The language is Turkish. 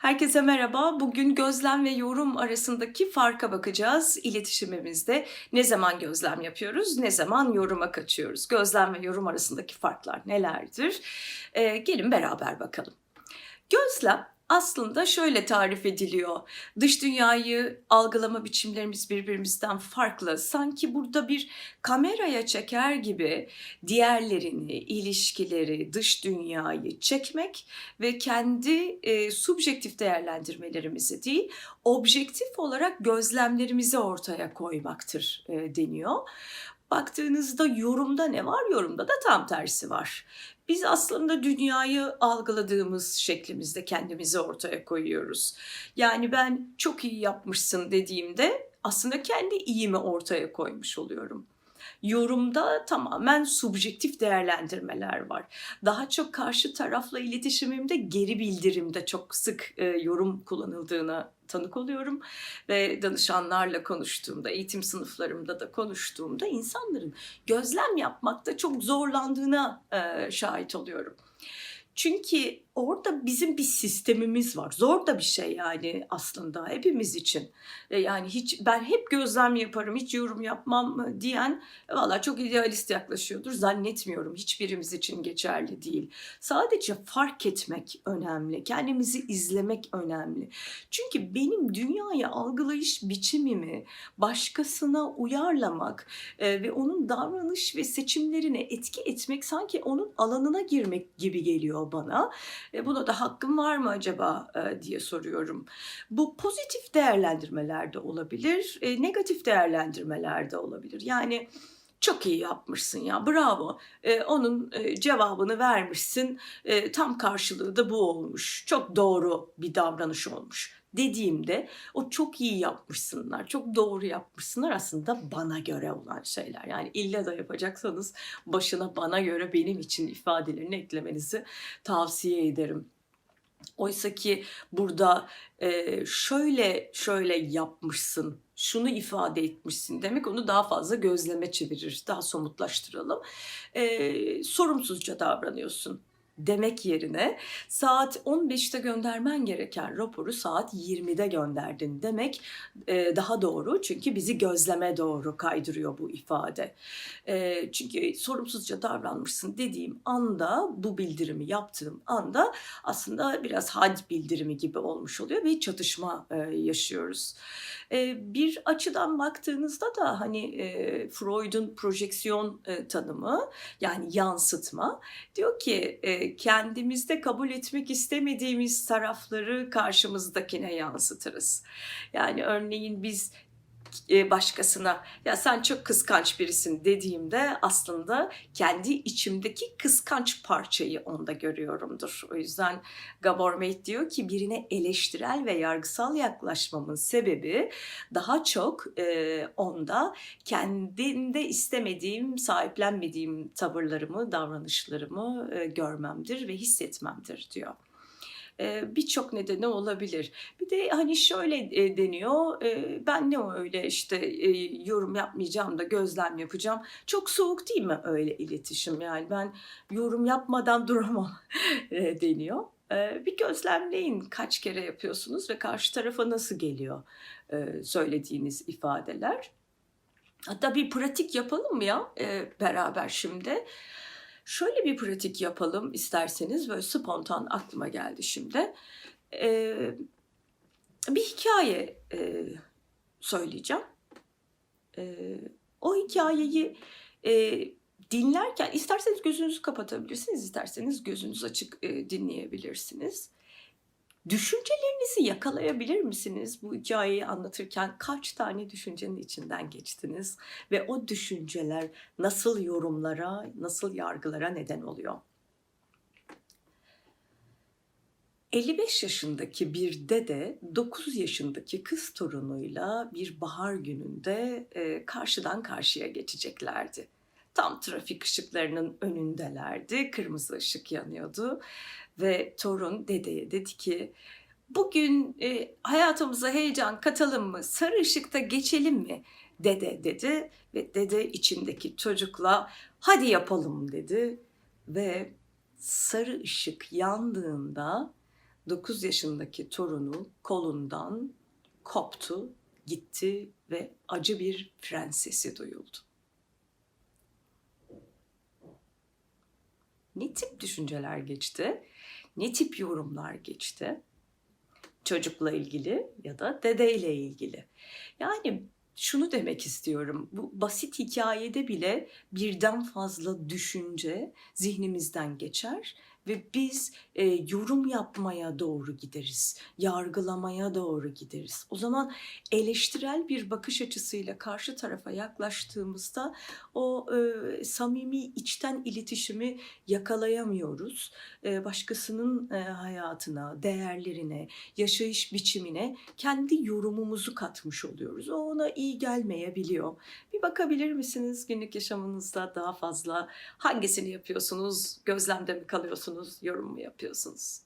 Herkese merhaba. Bugün gözlem ve yorum arasındaki farka bakacağız. İletişimimizde ne zaman gözlem yapıyoruz, ne zaman yoruma kaçıyoruz? Gözlem ve yorum arasındaki farklar nelerdir? Ee, gelin beraber bakalım. Gözlem aslında şöyle tarif ediliyor. Dış dünyayı algılama biçimlerimiz birbirimizden farklı. Sanki burada bir kameraya çeker gibi diğerlerini, ilişkileri, dış dünyayı çekmek ve kendi e, subjektif değerlendirmelerimizi değil, objektif olarak gözlemlerimizi ortaya koymaktır e, deniyor. Baktığınızda yorumda ne var? Yorumda da tam tersi var. Biz aslında dünyayı algıladığımız şeklimizde kendimizi ortaya koyuyoruz. Yani ben çok iyi yapmışsın dediğimde aslında kendi iyimi ortaya koymuş oluyorum. Yorumda tamamen subjektif değerlendirmeler var. Daha çok karşı tarafla iletişimimde geri bildirimde çok sık e, yorum kullanıldığına tanık oluyorum ve danışanlarla konuştuğumda, eğitim sınıflarımda da konuştuğumda insanların gözlem yapmakta çok zorlandığına e, şahit oluyorum. Çünkü orada bizim bir sistemimiz var. Zor da bir şey yani aslında hepimiz için. E, Yani hiç ben hep gözlem yaparım, hiç yorum yapmam diyen valla çok idealist yaklaşıyordur. Zannetmiyorum hiçbirimiz için geçerli değil. Sadece fark etmek önemli. Kendimizi izlemek önemli. Çünkü benim dünyayı algılayış biçimimi başkasına uyarlamak e, ve onun davranış ve seçimlerine etki etmek sanki onun alanına girmek gibi geliyor bana. E, buna da hakkım var mı acaba e, diye soruyorum. Bu pozitif değerlendirmelerde olabilir, e, negatif değerlendirmelerde olabilir. Yani çok iyi yapmışsın ya bravo E, onun e, cevabını vermişsin E, tam karşılığı da bu olmuş çok doğru bir davranış olmuş dediğimde o çok iyi yapmışsınlar çok doğru yapmışsınlar aslında bana göre olan şeyler yani illa da yapacaksanız başına bana göre benim için ifadelerini eklemenizi tavsiye ederim. Oysa ki burada e, şöyle şöyle yapmışsın, şunu ifade etmişsin demek onu daha fazla gözleme çevirir, daha somutlaştıralım. E, sorumsuzca davranıyorsun demek yerine saat 15'te göndermen gereken raporu saat 20'de gönderdin demek e, daha doğru. Çünkü bizi gözleme doğru kaydırıyor bu ifade. E, çünkü sorumsuzca davranmışsın dediğim anda bu bildirimi yaptığım anda aslında biraz had bildirimi gibi olmuş oluyor ve çatışma e, yaşıyoruz. Bir açıdan baktığınızda da hani Freud'un projeksiyon tanımı yani yansıtma diyor ki kendimizde kabul etmek istemediğimiz tarafları karşımızdakine yansıtırız. Yani örneğin biz başkasına ya sen çok kıskanç birisin dediğimde aslında kendi içimdeki kıskanç parçayı onda görüyorumdur. O yüzden Gabor Mate diyor ki birine eleştirel ve yargısal yaklaşmamın sebebi daha çok e, onda kendinde istemediğim, sahiplenmediğim tavırlarımı, davranışlarımı e, görmemdir ve hissetmemdir diyor e, birçok nedeni olabilir. Bir de hani şöyle deniyor, ben ne öyle işte yorum yapmayacağım da gözlem yapacağım. Çok soğuk değil mi öyle iletişim yani ben yorum yapmadan duramam deniyor. Bir gözlemleyin kaç kere yapıyorsunuz ve karşı tarafa nasıl geliyor söylediğiniz ifadeler. Hatta bir pratik yapalım mı ya beraber şimdi? Şöyle bir pratik yapalım isterseniz böyle spontan aklıma geldi şimdi. Ee, bir hikaye e, söyleyeceğim. Ee, o hikayeyi e, dinlerken isterseniz gözünüzü kapatabilirsiniz, isterseniz gözünüz açık e, dinleyebilirsiniz. Düşüncelerinizi yakalayabilir misiniz? Bu hikayeyi anlatırken kaç tane düşüncenin içinden geçtiniz ve o düşünceler nasıl yorumlara, nasıl yargılara neden oluyor? 55 yaşındaki bir dede 9 yaşındaki kız torunuyla bir bahar gününde karşıdan karşıya geçeceklerdi. Tam trafik ışıklarının önündelerdi. Kırmızı ışık yanıyordu ve torun dedeye dedi ki bugün e, hayatımıza heyecan katalım mı? Sarı ışıkta geçelim mi? Dede dedi ve dede içindeki çocukla hadi yapalım dedi ve sarı ışık yandığında 9 yaşındaki torunu kolundan koptu, gitti ve acı bir prensesi duyuldu. Ne tip düşünceler geçti? Ne tip yorumlar geçti? Çocukla ilgili ya da dedeyle ilgili. Yani şunu demek istiyorum. Bu basit hikayede bile birden fazla düşünce zihnimizden geçer ve biz e, yorum yapmaya doğru gideriz, yargılamaya doğru gideriz. O zaman eleştirel bir bakış açısıyla karşı tarafa yaklaştığımızda o e, samimi içten iletişimi yakalayamıyoruz. E, başkasının e, hayatına, değerlerine, yaşayış biçimine kendi yorumumuzu katmış oluyoruz. O ona iyi gelmeyebiliyor. Bir bakabilir misiniz günlük yaşamınızda daha fazla hangisini yapıyorsunuz? Gözlemde mi kalıyorsunuz? Yorum mu yapıyorsunuz?